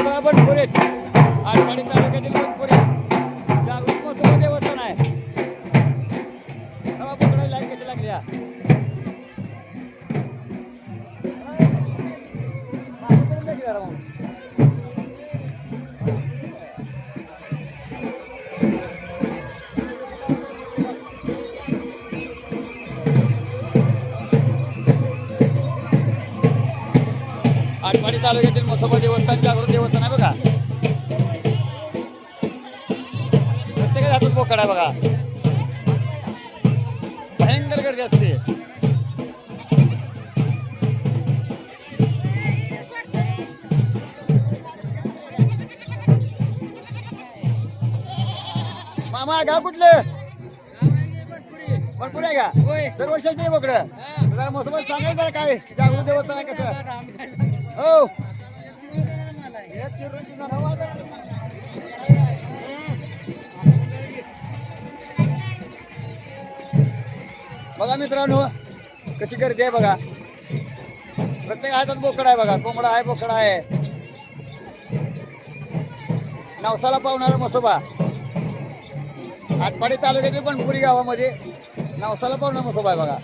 बघा बनपुरीत आटपाडी तालुक्यातील पुरे जागृत महोत्सव देवस्थान आहे. तेव्हा बोकडा लाईन कशी लागली हा? मागं. आटपाडी तालुक्यातील मसोबा देवस्थान जागृत देवस्थान आहे बघा. प्रत्येक हातात बोकड आहे बघा. भयंकर गर्दी असते. मामा गाव कुठलं? भरपूर आहे का? दर वर्षाचे बोकड. जरा मसोबत सांगायचं काय? जागृत देवस्थान आहे कसं? बघा मित्रांनो कशी गर्दी आहे बघा. प्रत्येक हातात बोकडा आहे बघा कोंबडा आहे बोकडा आहे. नवसाला पावणारा मसोबा. आटपाडी तालुक्यातील बनपुरी गावामध्ये नवसाला पावणारा मसोबा आहे बघा.